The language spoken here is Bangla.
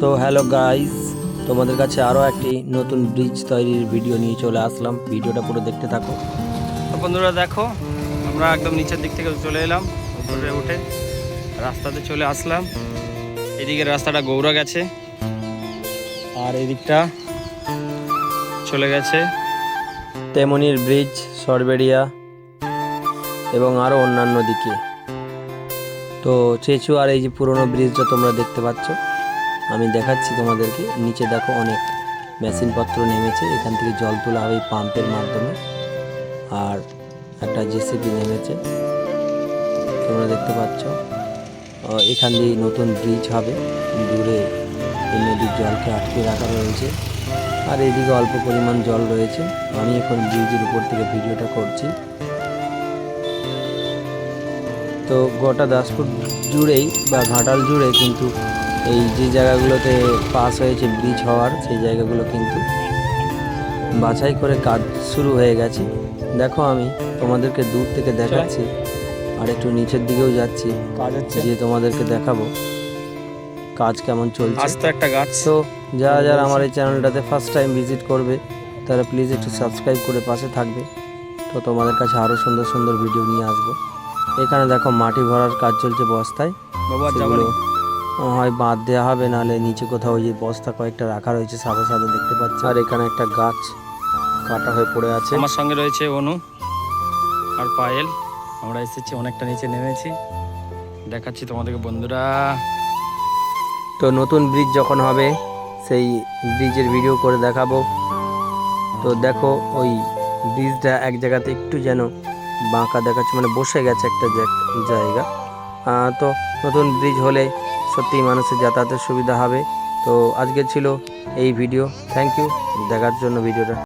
সো হ্যালো গাইস তোমাদের কাছে আরও একটি নতুন ব্রিজ তৈরির ভিডিও নিয়ে চলে আসলাম। ভিডিওটা পুরো দেখতে থাকো। তো বন্ধুরা দেখো আমরা একদম নিচের দিক থেকে চলে এলাম উপরে উঠে রাস্তাতে চলে আসলাম। এদিকের রাস্তাটা গৌরা গেছে আর এদিকটা চলে গেছে তেমনির ব্রিজ সরবেরিয়া এবং আরও অন্যান্য দিকে। তো চেচু আর এই যে পুরনো ব্রিজটা তোমরা দেখতে পাচ্ছ। আমি দেখাচ্ছি তোমাদেরকে। নিচে দেখো অনেক মেশিনপত্র নেমেছে। এখান থেকে জল তোলা হবে পাম্পের মাধ্যমে। আর একটা জেসিপি নেমেছে। তোমরা দেখতে পাচ্ছ। এখান দিয়ে নতুন ব্রিজ হবে। দূরে এই নদীর জলকে আটকে রাখা রয়েছে। আর এদিকে অল্প পরিমাণ জল রয়েছে। আমি এখন ব্রিজের উপর থেকে ভিডিওটা করছি। তো গোটা দাসপুর জুড়েই বা ঘাটাল জুড়ে কিন্তু এই যে জায়গাগুলোতে পাস হয়েছে ব্রিজ হওয়ার সেই জায়গাগুলো কিন্তু বাছাই করে কাজ শুরু হয়ে গেছে। দেখো আমি তোমাদেরকে দূর থেকে দেখাচ্ছি আর একটু নিচের দিকেও যাচ্ছি কাজ হচ্ছে? যে তোমাদেরকে দেখাবো কাজ কেমন চলছে। আস্ত একটা গাছ। তো যারা যারা আমার এই চ্যানেলটাতে ফার্স্ট টাইম ভিজিট করবে তারা প্লিজ একটু সাবস্ক্রাইব করে পাশে থাকবে। তো তোমাদের কাছে আরও সুন্দর সুন্দর ভিডিও নিয়ে আসব। এখানে দেখো মাটি ভরার কাজ চলছে বস্তায়। বাবু। হয় বাঁধ দেওয়া হবে নাহলে নিচে কোথাও ওই যে বস্তা কয়েকটা রাখা রয়েছে সাদা সাদা দেখতে পাচ্ছি। আর এখানে একটা গাছ কাটা হয়ে পড়ে আছে। আমার সঙ্গে রয়েছে অনু আর পায়েল। আমরা এসেছি অনেকটা নিচে নেমেছি। দেখাচ্ছি তোমাদেরকে বন্ধুরা। তো নতুন ব্রিজ যখন হবে সেই ব্রিজের ভিডিও করে দেখাবো। তো দেখো ওই ব্রিজটা এক জায়গাতে একটু যেন বাঁকা দেখাচ্ছে মানে বসে গেছে একটা জায়গা। আহ, তো নতুন ব্রিজ হলে সত্যিই মানুষের যাতায়াতের সুবিধা হবে। তো আজকে ছিল এই ভিডিও থ্যাংক ইউ দেখার জন্য ভিডিওটা